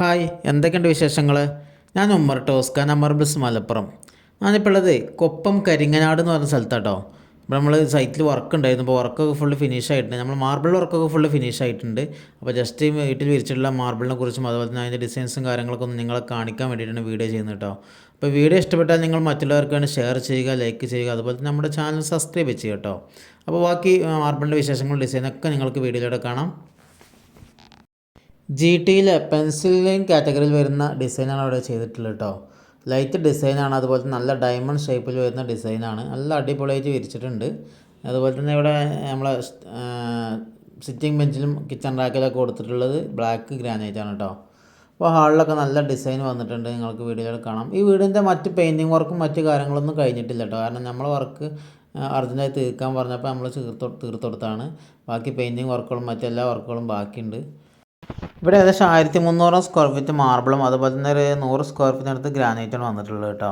Hi എന്തൊക്കെയുണ്ട് വിശേഷങ്ങൾ ഞാൻ ഉമ്മർ ടോസ്ക നമ്പർ ബസ് മലപ്പുറം. ഞാനിപ്പോൾ ഉള്ളത് കൊപ്പം കരിങ്ങനാട് എന്ന് പറഞ്ഞ സ്ഥലത്താട്ടോ. ഇപ്പോൾ നമ്മൾ സൈറ്റിൽ വർക്ക് ഉണ്ടായിരുന്നു. അപ്പോൾ വർക്കൊക്കെ ഫുള്ള് ഫിനിഷ് ആയിട്ടുണ്ട്. നമ്മൾ മാർബിൾ വർക്കൊക്കെ ഫുള്ള് ഫിനിഷ് ആയിട്ടുണ്ട്. അപ്പോൾ ജസ്റ്റ് വീട്ടിൽ വിരിച്ചിട്ടുള്ള മാർബിളിനെ കുറിച്ചും അതുപോലെ തന്നെ അതിന്റെ ഡിസൈൻസും കാര്യങ്ങളൊക്കെ ഒന്ന് നിങ്ങളെ കാണിക്കാൻ വേണ്ടിയിട്ടാണ് വീഡിയോ ചെയ്യുന്നത് കേട്ടോ. അപ്പോൾ വീഡിയോ ഇഷ്ടപ്പെട്ടാൽ നിങ്ങൾ മറ്റുള്ളവർക്ക് വേണ്ടി ഷെയർ ചെയ്യുക ലൈക്ക് ചെയ്യുക അതുപോലെ തന്നെ നമ്മുടെ ചാനൽ സബ്സ്ക്രൈബ് ചെയ്യുക കേട്ടോ. അപ്പോൾ ബാക്കി മാർബിളിന്റെ വിശേഷങ്ങളും ഡിസൈനൊക്കെ നിങ്ങൾക്ക് വീഡിയോയിലൂടെ കാണാം. ജി ടിയിലെ പെൻസിൽ ലൈൻ കാറ്റഗറിയിൽ വരുന്ന ഡിസൈനാണ് അവിടെ ചെയ്തിട്ടുള്ളത് കേട്ടോ ലൈറ്റ് ഡിസൈനാണ് അതുപോലെ തന്നെ നല്ല ഡയമണ്ട് ഷേപ്പിൽ വരുന്ന ഡിസൈനാണ് നല്ല അടിപൊളിയായിട്ട് വിരിച്ചിട്ടുണ്ട്. അതുപോലെ തന്നെ ഇവിടെ നമ്മളെ സിറ്റിംഗ് ബെഞ്ചിലും കിച്ചൺ റാക്കിലൊക്കെ കൊടുത്തിട്ടുള്ളത് ബ്ലാക്ക് ഗ്രാനൈറ്റ് ആണ് കേട്ടോ അപ്പോൾ ഹാളിലൊക്കെ നല്ല ഡിസൈൻ വന്നിട്ടുണ്ട്. നിങ്ങൾക്ക് വീഡിയോയിൽ കാണാം. ഈ വീടിന്റെ മറ്റ് പെയിന്റിങ് വർക്കും മറ്റ് കാര്യങ്ങളൊന്നും കഴിഞ്ഞിട്ടില്ല കേട്ടോ കാരണം നമ്മൾ വർക്ക് അർജന്റായി തീർക്കാൻ പറഞ്ഞപ്പോൾ നമ്മൾ തീർത്ത് തീർത്തെടുത്താണ് ബാക്കി പെയിന്റിങ് വർക്കുകളും മറ്റെല്ലാ വർക്കുകളും ബാക്കിയുണ്ട്. ഇവിടെ ഏകദേശം ആയിരത്തി മുന്നൂറ് സ്ക്വയർ ഫീറ്റ് മാർബിളും അതുപോലെ തന്നെ ഒരു നൂറ് സ്ക്വയർ ഫീറ്റിനടുത്ത് ഗ്രാനൈറ്റാണ് വന്നിട്ടുള്ളത് കേട്ടോ.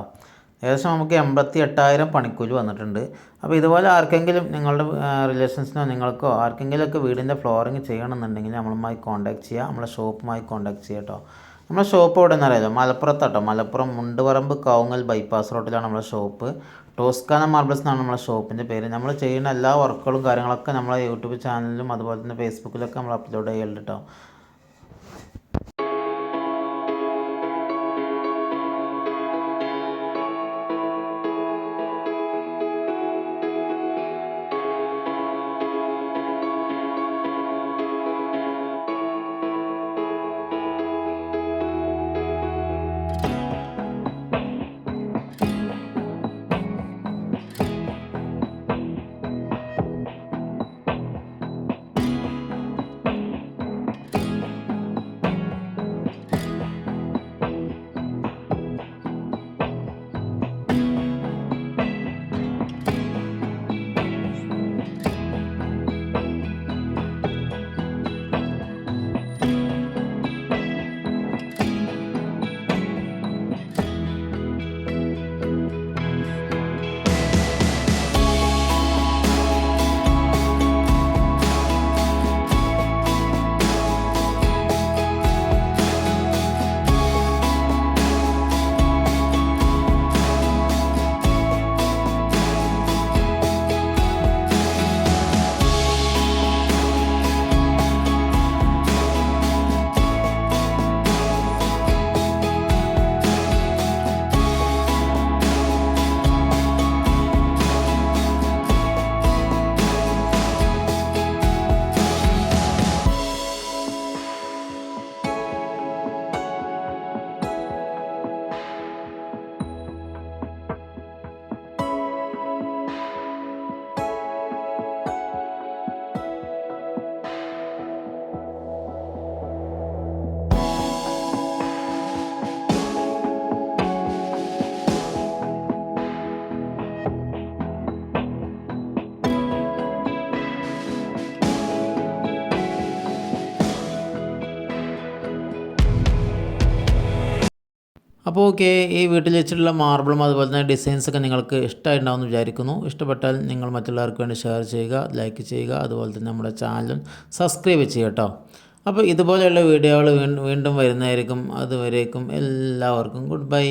ഏകദേശം നമുക്ക് എൺപത്തി എട്ടായിരം പണിക്കൂലി വന്നിട്ടുണ്ട്. അപ്പോൾ ഇതുപോലെ ആർക്കെങ്കിലും നിങ്ങളുടെ റിലേഷൻസിനോ നിങ്ങൾക്കോ ആർക്കെങ്കിലുമൊക്കെ വീടിന്റെ ഫ്ലോറിങ് ചെയ്യണമെന്നുണ്ടെങ്കിൽ നമ്മളുമായി കോൺടാക്ട് ചെയ്യുക നമ്മളെ ഷോപ്പുമായി കോൺടാക്ട് ചെയ്യുക കേട്ടോ. നമ്മളെ ഷോപ്പ് എവിടെ നിന്നറിയാലോ മലപ്പുറത്താട്ടോ. മലപ്പുറം മുണ്ടുപറമ്പ് കൗങ്ങൽ ബൈപ്പാസ് റോഡിലാണ് നമ്മളെ ഷോപ്പ് ടോസ്കാന മാർബിൾസ് എന്നാണ് നമ്മളെ ഷോപ്പിന്റെ പേര്. നമ്മൾ ചെയ്യുന്ന എല്ലാ വർക്കുകളും കാര്യങ്ങളൊക്കെ നമ്മളെ യൂട്യൂബ് ചാനലിലും അതുപോലെ തന്നെ ഫേസ്ബുക്കിലൊക്കെ നമ്മൾ അപ്ലോഡ് ചെയ്യലുണ്ട് കേട്ടോ. അപ്പോൾ ഓക്കെ ഈ വീട്ടിൽ വെച്ചിട്ടുള്ള മാർബിളും അതുപോലെ തന്നെ ഡിസൈൻസൊക്കെ നിങ്ങൾക്ക് ഇഷ്ടമായിട്ടുണ്ടാവുമെന്ന് വിചാരിക്കുന്നു. ഇഷ്ടപ്പെട്ടാൽ നിങ്ങൾ മറ്റുള്ളവർക്ക് വേണ്ടി ഷെയർ ചെയ്യുക ലൈക്ക് ചെയ്യുക അതുപോലെ തന്നെ നമ്മുടെ ചാനലും സബ്സ്ക്രൈബ് ചെയ്യുക കേട്ടോ അപ്പോൾ ഇതുപോലെയുള്ള വീഡിയോകൾ വീണ്ടും വരുന്നതായിരിക്കും. അതുവരേക്കും എല്ലാവർക്കും ഗുഡ് ബൈ